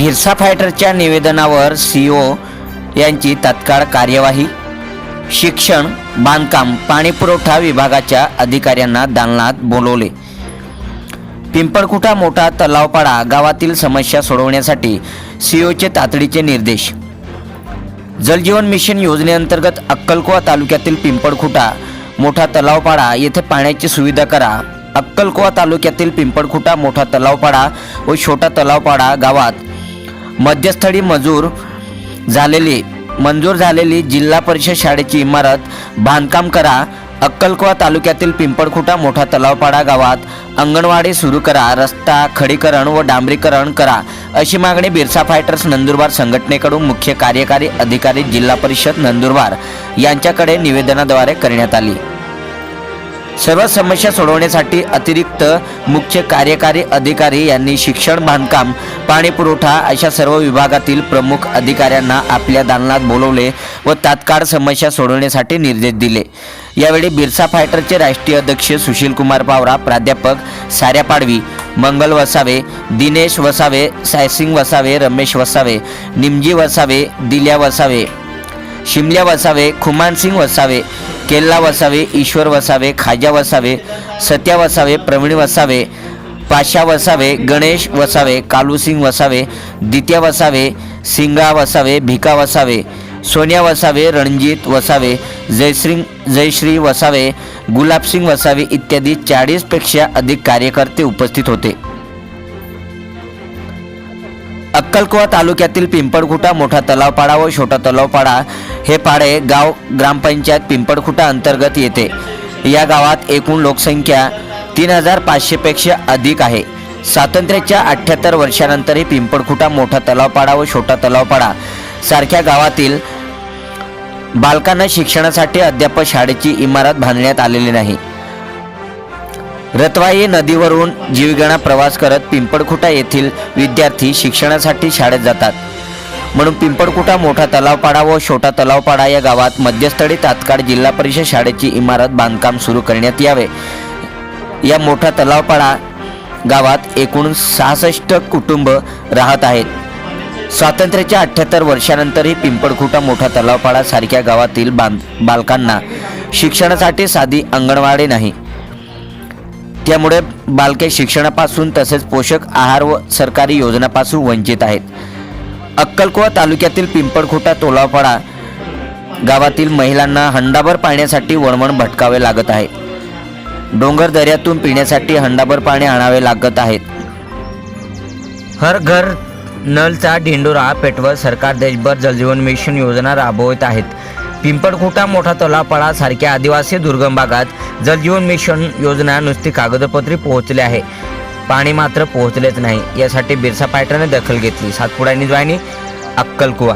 भिरसा फायटरच्या निवेदनावर सीओ यांची तत्काळ कार्यवाही शिक्षण बांधकाम पाणीपुरवठा विभागाच्या अधिकाऱ्यांना दालनात बोलवले. पिंपळकुटा मोठा तलावपाडा गावातील समस्या सोडवण्यासाठी सीओचे तातडीचे निर्देश. जलजीवन मिशन योजनेअंतर्गत अक्कलकोवा तालुक्यातील पिंपळखुटा मोठा तलावपाडा येथे पाण्याची सुविधा करा. अक्कलकोवा तालुक्यातील पिंपळखुटा मोठा तलावपाडा व छोटा तलावपाडा गावात मध्यस्थळी मजूर झालेली मंजूर झालेली जिल्हा परिषद शाळेची इमारत बांधकाम करा अक्कलकोवा तालुक्यातील पिंपळखुटा मोठा तलावपाडा गावात अंगणवाडी सुरू करा रस्ता खडीकरण व डांबरीकरण करा अशी मागणी बिरसा फायटर्स नंदुरबार संघटनेकडून मुख्य कार्यकारी अधिकारी जिल्हा परिषद नंदुरबार यांच्याकडे निवेदनाद्वारे करण्यात आली. सर्व समस्या सोडवण्यासाठी अतिरिक्त मुख्य कार्यकारी अधिकारी यांनी शिक्षण बांधकाम पाणी पुरवठा अशा सर्व विभागातील प्रमुख अधिकाऱ्यांना आपल्या दालनात बोलवले व तात्काळ समस्या सोडवण्यासाठी निर्देश दिले. यावेळी बिरसा फायटरचे राष्ट्रीय अध्यक्ष सुशील कुमार पावरा प्राध्यापक साऱ्या पाडवी मंगल वसावे दिनेश वसावे सायसिंग वसावे रमेश वसावे निमजी वसावे दिल्या वसावे शिमल्या वसावे खुमानसिंग वसावे केल्ला वसावे ईश्वर वसावे खाजा वसावे सत्या वसावे प्रवीण वसावे पाशा वसावे गणेश वसावे कालूसिंग वसावे दित्या वसावे सिंगा वसावे भिका वसावे सोनिया वसावे रणजित वसावे जयश्री जयश्री वसावे गुलाबसिंग वसावे इत्यादी चाळीसपेक्षा अधिक कार्यकर्ते उपस्थित होते. अक्कलकोवा तालुक्यातील पिंपळखुटा मोठा तलावपाडा व छोटा तलावपाडा हे पाडे गाव ग्रामपंचायत पिंपळखुटा अंतर्गत येते. या गावात एकूण लोकसंख्या तीन हजार पाचशेपेक्षा अधिक आहे. स्वातंत्र्याच्या अठ्ठ्याहत्तर वर्षानंतरही पिंपळखुटा मोठा तलावपाडा व छोटा तलावपाडा सारख्या गावातील बालकांना शिक्षणासाठी अद्याप शाळेची इमारत बांधण्यात आलेली नाही. रतवाई नदीवरून जीवगणा प्रवास करत पिंपळखुटा येथील विद्यार्थी शिक्षणासाठी शाळेत जातात. म्हणून पिंपळकुटा मोठा तलावपाडा व छोटा तलावपाडा या गावात मध्यस्थळी तात्काळ जिल्हा परिषद शाळेची इमारत बांधकाम सुरू करण्यात यावे. या मोठा तलावपाडा गावात एकूण सहासष्ट कुटुंब राहत आहेत. स्वातंत्र्याच्या अठ्ठ्याहत्तर वर्षानंतरही पिंपळखुटा मोठा तलावपाडा सारख्या गावातील बांध बालकांना शिक्षणासाठी साधी अंगणवाडी नाही. त्यामुळे बालके शिक्षणापासून तसेच पोषक आहार व सरकारी योजनापासून वंचित आहेत. अक्कलकुवा तालुक्यातील पिंपळखुटा तोलापाडा गावातील महिलांना हंडाभर पाण्यासाठी वणवण भटकावे लागत आहे. डोंगर दऱ्यातून पिण्यासाठी हंडाभर पाणी आणावे लागत आहेत. हर घर नलचा ढेंडोरा पेटवत सरकार देशभर जलजीवन मिशन योजना राबवत आहेत. पिंपळखुटा मोठा तलावपाडा सारख्या आदिवासी दुर्गम भागात जलजीवन मिशन योजना नुसती कागदपत्री पोहोचले आहे. पाणी मात्र पोहोचलेच नाही. यासाठी बिरसा पायटाने दखल घेतली. सातपुडा निजवानी अक्कलकुवा.